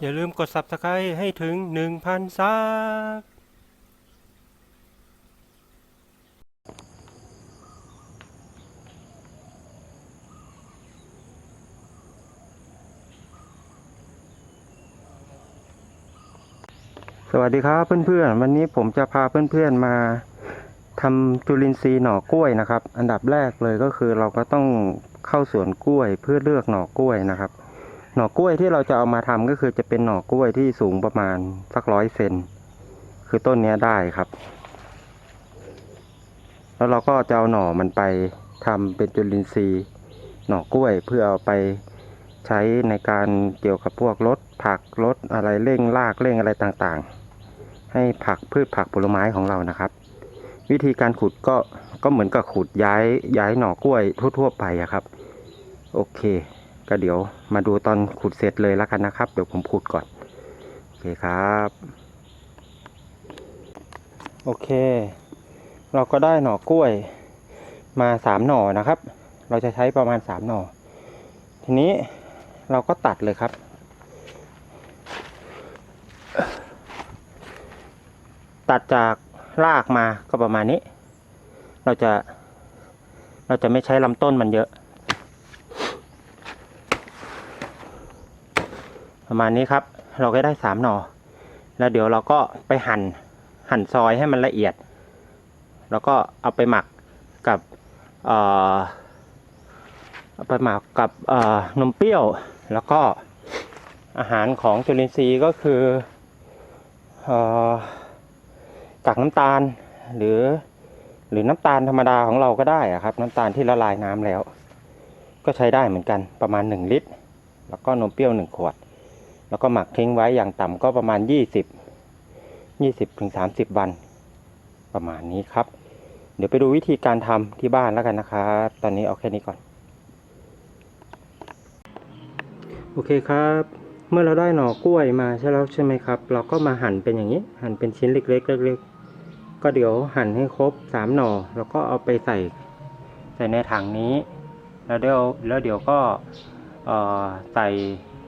อย่าลืมกด subscribe ให้ถึง 1,000 ซับสวัสดีครับเพื่อนๆ วันนี้ผมจะพาเพื่อนๆมาทำจุลินทรีย์หน่อกล้วยนะครับ อันดับแรกเลยก็คือเราก็ต้องเข้าสวนกล้วยเพื่อเลือกหน่อกล้วยนะครับ หน่อกล้วยที่เราจะเอามาทำก็คือจะเป็นหน่อกล้วยที่สูงประมาณสักร้อยเซนคือต้นเนี้ได้ครับ แล้วเราก็จะเอาหน่อมันไปทำเป็นจุลินทรีย์หน่อกล้วยเพื่อเอาไปใช้ในการเกี่ยวกับพวกลดผักลดอะไรเร่งรากเร่งอะไรต่างๆ ให้ผักพืชผักผลไม้ของเรานะครับ วิธีการขุดก็ก็เหมือนกับขุดย้ายย้ายหน่อกล้วยทั่ว ๆ ไปอะครับ โอเค ก็เดี๋ยวมาดูตอนขุดเสร็จเลยแล้วกันนะครับ เดี๋ยวผมขุดก่อน โอเคครับ โอเค เราก็ได้หน่อกล้วยมาสามหน่อนะครับ เราจะใช้ประมาณสามหน่อ ทีนี้เราก็ตัดเลยครับ ตัดจากรากมาก็ประมาณนี้ เราจะ เราจะไม่ใช้ลำต้นมันเยอะ ประมาณนี้ครับ เราก็ได้สามหน่อ แล้วเดี๋ยวเราก็ไปหั่นหั่นซอยให้มันละเอียด แล้วก็เอาไปหมักกับเอ่อเอาไปหมักกับเอ่อนมเปรี้ยว แล้วก็อาหารของจุลินทรีย์ก็คือเอ่อกากน้ำตาลหรือหรือน้ำตาลธรรมดาของเราก็ได้อะครับ น้ำตาลที่ละลายน้ำแล้ว ก็ใช้ได้เหมือนกันประมาณ 1 ลิตร แล้วก็นมเปรี้ยว 1 ขวด แล้วก็หมักทิ้งไว้อย่างต่ำก็ประมาณ 20 20ถึง30 วัน ประมาณนี้ครับ เดี๋ยวไปดูวิธีการทำที่บ้านแล้วกันนะครับตอนนี้เอาแค่นี้ก่อน โอเคครับ เมื่อเราได้หน่อกล้วยมาใช่แล้วใช่ไหมครับ เราก็มาหั่นเป็นอย่างนี้ หั่นเป็นชิ้นเล็กๆเล็กๆก็เดี๋ยวหั่นให้ครบสามหน่อแล้วก็เอาไปใส่ใส่ในถังนี้ แล้วเดี๋ยวแล้วเดี๋ยวก็ใส่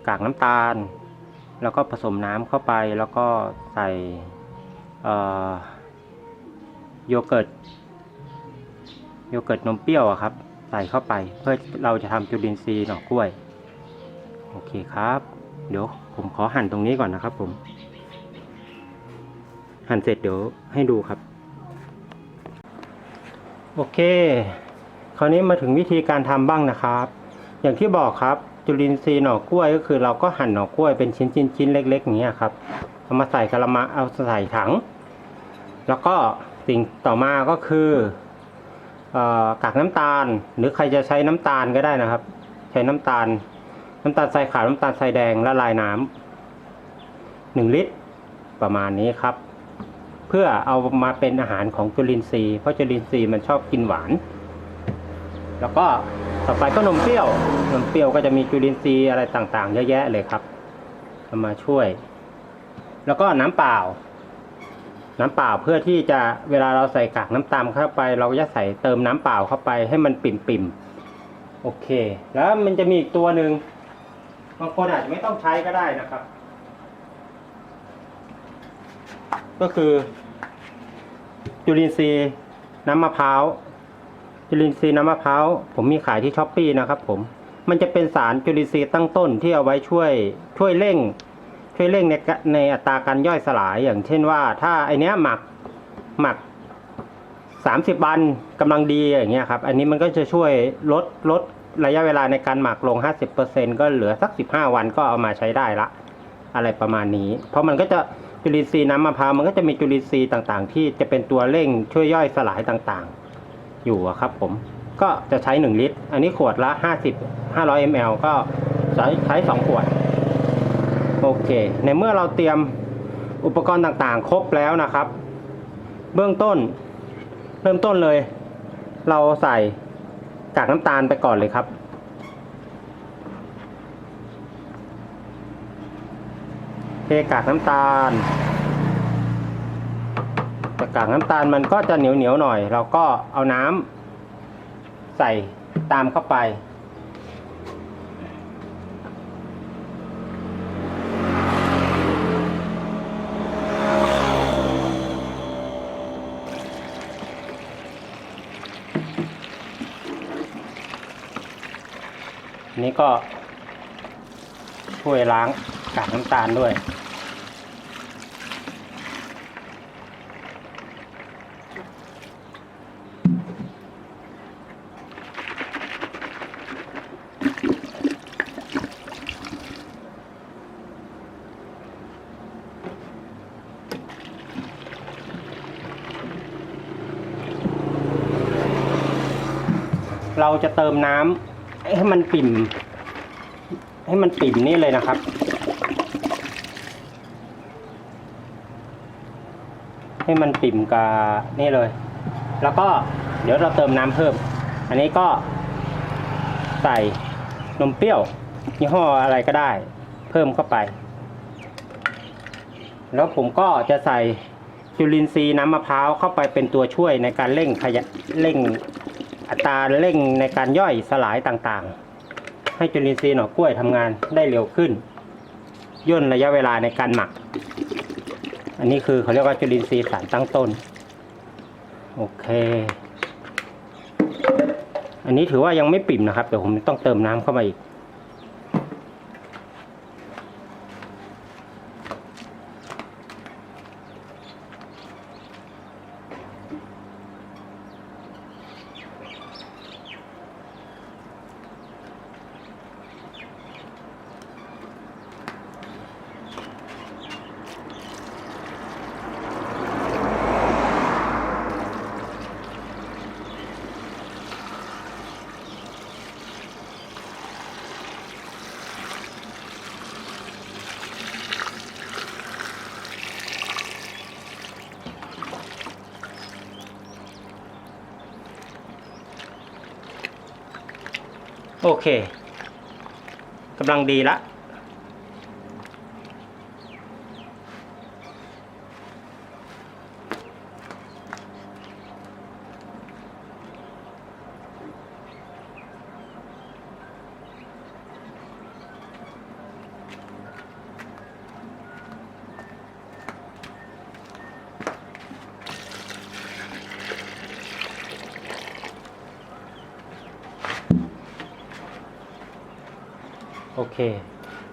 กากน้ำตาล แล้วก็ผสมน้ำเข้าไปแล้วก็ใส่โยเกิร์ตโยเกิร์ตนมเปรี้ยวอะครับ ใส่เข้าไปเพื่อเราจะทำจุลินทรีย์หน่อกล้วย โอเคครับ เดี๋ยวผมขอหั่นตรงนี้ก่อนนะครับผม หั่นเสร็จเดี๋ยวให้ดูครับ โอเค คราวนี้มาถึงวิธีการทำบ้างนะครับ อย่างที่บอกครับ จุลินทรีย์หน่อกล้วยก็คือเราก็หั่นหน่อกล้วยเป็นชิ้นชิ้นชิ้นเล็กๆอย่างเงี้ยครับเอามาใส่กระมังเอาใส่ถัง แล้วก็สิ่งต่อมาก็คือกากน้ำตาล หรือใครจะใช้น้ำตาลก็ได้นะครับ ใช้น้ำตาล น้ำตาลทรายขาวน้ำตาลทรายแดงละลายน้ำหนึ่งลิตร ประมาณนี้ครับ เพื่อเอามาเป็นอาหารของจุลินทรีย์เพราะจุลินทรีย์มันชอบกินหวาน แล้วก็ ต่อไปก็นมเปรี้ยวนมเปรี้ยวก็จะมีจุลินทรีย์อะไรต่างๆ เยอะแยะเลยครับมาช่วย แล้วก็น้ำเปล่า น้ำเปล่าเพื่อที่จะเวลาเราใส่กากน้ำตาลเข้าไป เราก็จะใส่เติมน้ำเปล่าเข้าไปให้มันปิ่มๆโอเค แล้วมันจะมีอีกตัวหนึ่งบางคนอาจจะไม่ต้องใช้ก็ได้นะครับ ก็คือจุลินทรีย์น้ำมะพร้าว จุลินทรีย์น้ำมะพร้าวผมมีขายที่ช้อปปีนะครับผมมันจะเป็นสารจุลินทรีย์ตั้งต้นที่เอาไว้ช่วยช่วยเร่ง ช่วยเร่งในในอัตราการย่อยสลายอย่างเช่นว่า ถ้าไอเนี้ยหมักหมักสามสิบวันกำลังดีอย่างเงี้ยครับ อันนี้มันก็จะช่วยลดลดระยะเวลาในการหมักลง 50%ก็เหลือสัก 15 วันก็เอามาใช้ได้ละ อะไรประมาณนี้ เพราะมันก็จะจุลินทรีย์น้ำมะพร้าวมันก็จะมีจุลินทรีย์ต่างๆ ที่จะเป็นตัวเร่งช่วยย่อยสลายต่างๆ อยู่ครับผมก็จะใช้ 1 ลิตร อันนี้ขวดละ 50 500 ml ก็ใช้ใช้ 2 ขวด โอเค ในเมื่อเราเตรียมอุปกรณ์ต่างๆ ครบแล้วนะครับ เบื้องต้น เริ่มต้นเลย เราใส่กากน้ำตาลไปก่อนเลยครับเทกากน้ำตาล กากน้ำตาลมันก็จะเหนียวเหนียวหน่อย เราก็เอาน้ำ ใส่ตามเข้าไปนี่ก็ช่วยล้างกากน้ำตาลด้วย เราจะเติมน้ำให้มันปิ่ม ให้มันปิ่มนี่เลยนะครับ ให้มันปิ่มกับนี่เลย แล้วก็เดี๋ยวเราเติมน้ำเพิ่ม อันนี้ก็ใส่นมเปรี้ยวยี่ห้ออะไรก็ได้ เพิ่มเข้าไป แล้วผมก็จะใส่จุลินทรีย์น้ำมะพร้าวเข้าไปเป็นตัวช่วยในการเร่งขยะเร่ง อัตราเร่งในการย่อยสลายต่างๆ ให้จุลินทรีย์หน่อกล้วยทำงานได้เร็วขึ้น ย่นระยะเวลาในการหมัก อันนี้คือเขาเรียกว่าจุลินทรีย์สารตั้งต้น โอเค อันนี้ถือว่ายังไม่ปิ่มนะครับเดี๋ยวผมต้องเติมน้ำเข้ามาอีก โอเคกำลังดีละ โอเค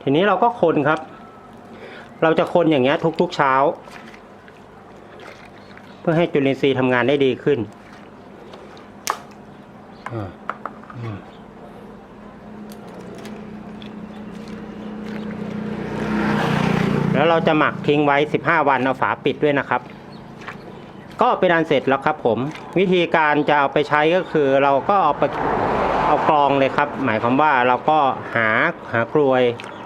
ทีนี้เราก็คนครับ เราจะคนอย่างเงี้ยทุกๆเช้า เพื่อให้จุลินทรีย์ทำงานได้ดีขึ้นแล้วเราจะหมักทิ้งไว้ 15 วันเอาฝาปิดด้วยนะครับ ก็เป็นอันเสร็จแล้วครับผม วิธีการจะเอาไปใช้ก็คือเราก็เอาไป เอากรองเลยครับ หมายความว่าเราก็หาหากรวย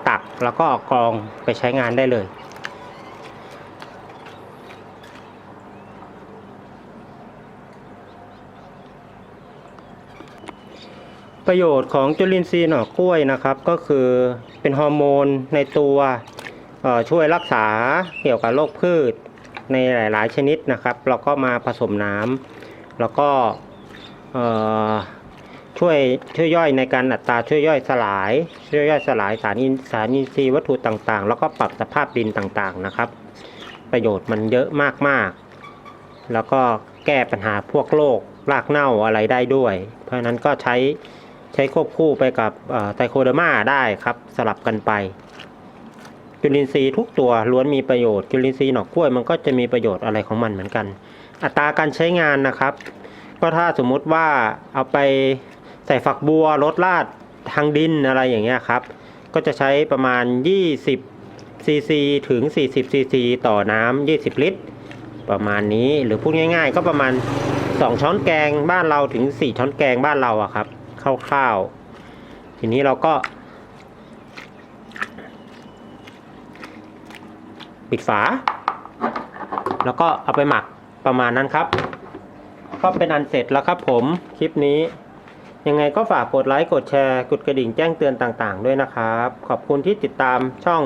ตักแล้วก็เอากรองไปใช้งานได้เลย ประโยชน์ของจุลินทรีย์หน่อกล้วยนะครับ ก็คือเป็นฮอร์โมนในตัวช่วยรักษาเกี่ยวกับโรคพืชในหลาย ๆ ชนิดนะครับ เราก็มาผสมน้ำแล้วก็ ช่วยช่วยย่อยในการอัตราช่วยย่อยสลาย ช่วยย่อยสลายสารอินสารอินทรีย์วัตถุต่างๆ แล้วก็ปรับสภาพดินต่างๆนะครับ ประโยชน์มันเยอะมากๆ แล้วก็แก้ปัญหาพวกโรครากเน่าอะไรได้ด้วย เพราะนั้นก็ใช้ใช้ควบคู่ไปกับไตโคเดอร์มาได้ครับสลับกันไป จุลินทรีย์ทุกตัวล้วนมีประโยชน์จุลินทรีย์หนอกกล้วยมันก็จะมีประโยชน์อะไรของมันเหมือนกัน อัตราการใช้งานนะครับ ก็ถ้าสมมุติว่าเอาไป ใส่ฝักบัวลดลาดทางดินอะไรอย่างเงี้ยครับ ก็จะใช้ประมาณ 20ซีซีถึง 40ซีซีต่อน้ำ20 ลิตร ประมาณนี้หรือพูดง่ายๆ ก็ประมาณ 2 ช้อนแกงบ้านเราถึง 4 ช้อนแกงบ้านเราอะครับคร่าวๆทีนี้เราก็ ปิดฝา แล้วก็เอาไปหมักประมาณนั้นครับ ก็เป็นอันเสร็จแล้วครับผมคลิปนี้ ยังไงก็ฝากกดไลค์กดแชร์ กดกระดิ่งแจ้งเตือนต่างๆ ด้วยนะครับ ขอบคุณที่ติดตามช่อง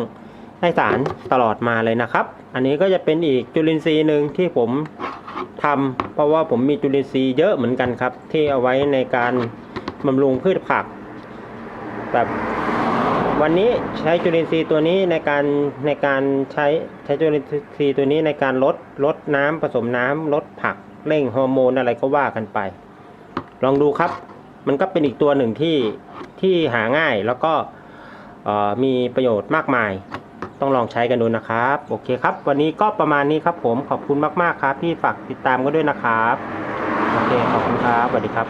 ให้สารตลอดมาเลยนะครับ อันนี้ก็จะเป็นอีกจุลินทรีย์หนึ่งที่ผมทำเพราะว่าผมมีจุลินทรีย์เยอะเหมือนกันครับ ที่เอาไว้ในการบำรุงพืชผัก แบบวันนี้ใช้จุลินทรีย์ตัวนี้ในการในการใช้ใช้จุลินทรีย์ตัวนี้ในการลดลดน้ำผสมน้ำลดผักเร่งฮอร์โมนอะไรก็ว่ากันไป ลองดูครับ มันก็เป็นอีกตัวหนึ่งที่ที่หาง่ายแล้วก็มีประโยชน์มากมาย ต้องลองใช้กันดูนะครับ โอเคครับ วันนี้ก็ประมาณนี้ครับผมขอบคุณมากๆครับที่ฝากติดตามก็ด้วยนะครับ โอเค ขอบคุณครับสวัสดีครับ